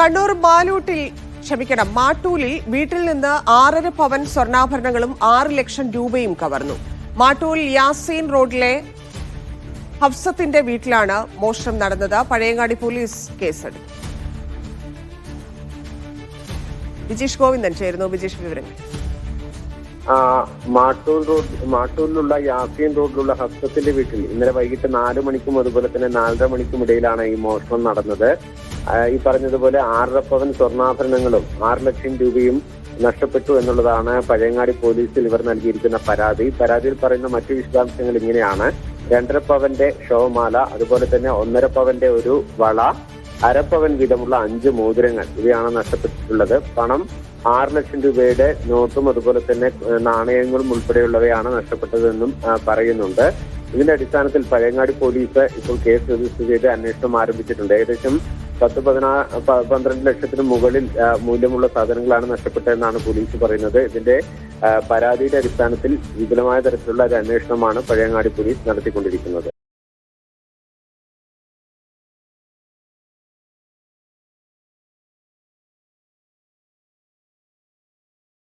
കണ്ണൂർ മാലൂട്ടിൽ ക്ഷമിക്കണം മാട്ടൂലിൽ വീട്ടിൽ നിന്ന് ആറര പവൻ സ്വർണാഭരണങ്ങളും ആറ് ലക്ഷം രൂപയും കവർന്നു. മാട്ടൂൽ യാസീൻ റോഡിലെ ഹഫ്സത്തിന്റെ വീട്ടിലാണ് മോഷണം നടന്നത്. പഴയങ്ങാടി പോലീസ് കേസെടുത്തു. വിജീഷ് ഗോവിന്ദൻ ചേരുന്നു വിജീഷ് വിവരങ്ങൾ. മാട്ടൂർ റോഡ് മാട്ടൂരിലുള്ള യാസീൻ റോഡിലുള്ള ഹസ്തത്തിന്റെ വീട്ടിൽ ഇന്നലെ വൈകിട്ട് നാലു മണിക്കും അതുപോലെ തന്നെ നാലര മണിക്കും ഇടയിലാണ് ഈ മോഷണം നടന്നത്. ഈ പറഞ്ഞതുപോലെ ആറര പവൻ സ്വർണാഭരണങ്ങളും ആറ് ലക്ഷം രൂപയും നഷ്ടപ്പെട്ടു എന്നുള്ളതാണ് പഴയങ്ങാടി പോലീസിൽ ഇവർ നൽകിയിരിക്കുന്ന പരാതി. പരാതിയിൽ പറയുന്ന മറ്റു വിശദാംശങ്ങൾ ഇങ്ങനെയാണ്. രണ്ടര പവന്റെ ഷോമാല അതുപോലെ തന്നെ ഒന്നര പവന്റെ ഒരു വള അരപ്പവൻ വീതമുള്ള അഞ്ച് മോതിരങ്ങൾ ഇവയാണ് നഷ്ടപ്പെട്ടിട്ടുള്ളത്. പണം ആറ് ലക്ഷം രൂപയുടെ നോട്ടും അതുപോലെ തന്നെ നാണയങ്ങളും ഉൾപ്പെടെയുള്ളവയാണ് നഷ്ടപ്പെട്ടതെന്നും പറയുന്നുണ്ട്. ഇതിന്റെ അടിസ്ഥാനത്തിൽ പഴയങ്ങാടി പോലീസ് ഇപ്പോൾ കേസ് രജിസ്റ്റർ ചെയ്ത് അന്വേഷണം ആരംഭിച്ചിട്ടുണ്ട്. ഏകദേശം പത്ത് പതിനാ പന്ത്രണ്ട് ലക്ഷത്തിന് മുകളിൽ മൂല്യമുള്ള സാധനങ്ങളാണ് നഷ്ടപ്പെട്ടതെന്നാണ് പോലീസ് പറയുന്നത്. ഇതിന്റെ പരാതിയുടെ അടിസ്ഥാനത്തിൽ വിപുലമായ തരത്തിലുള്ള ഒരു അന്വേഷണമാണ് പഴയങ്ങാടി പോലീസ് നടത്തിക്കൊണ്ടിരിക്കുന്നത്.